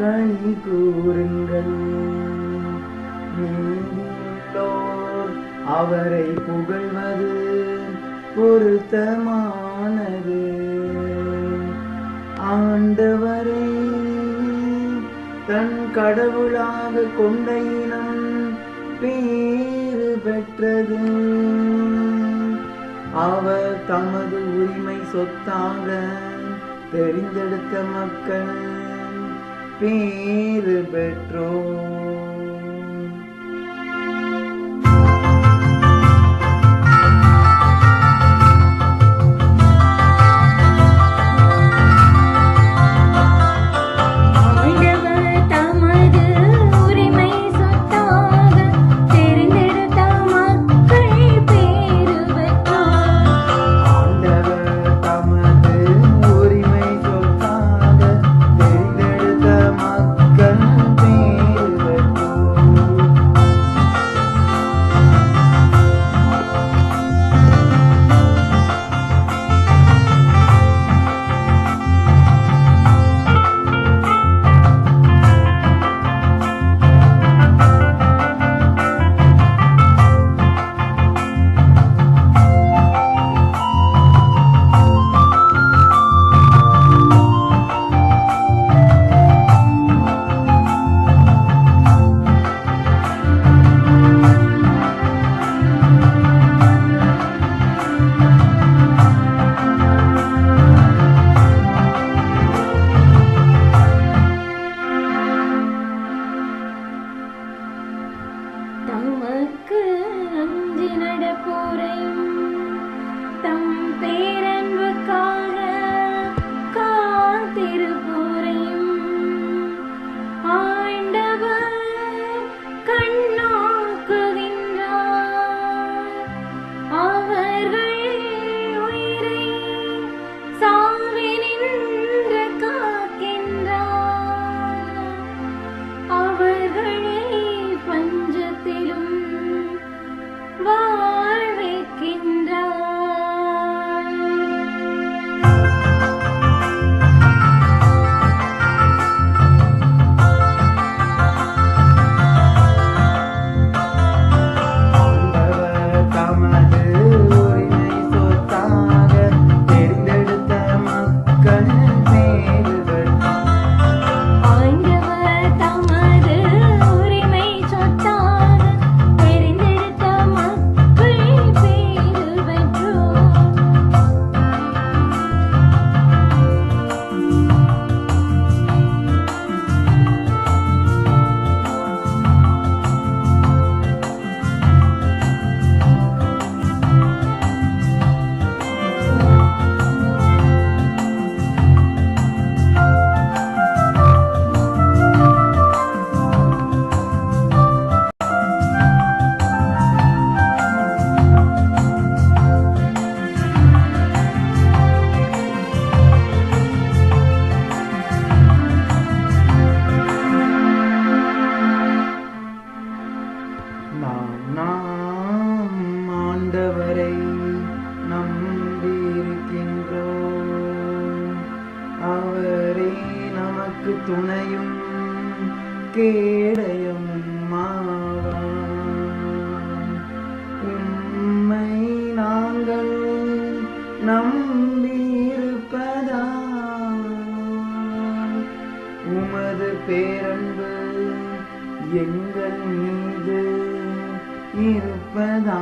கை கூறுங்கள். நீதியுள்ளோர் அவரை புகழ்வது பொருத்தமானது. ஆண்டவரை தன் கடவுளாக கொண்ட இனம் பேறு பெற்றது. அவர் தமது உரிமை சொத்தாக தெரிந்தெடுத்த மக்கள் பேறு பெற்றோர் துணையும் கேடயம் உம்மை நாங்கள் நம்பியிருப்பதா உமது பேரன்பு எங்கள் மீது இருப்பதா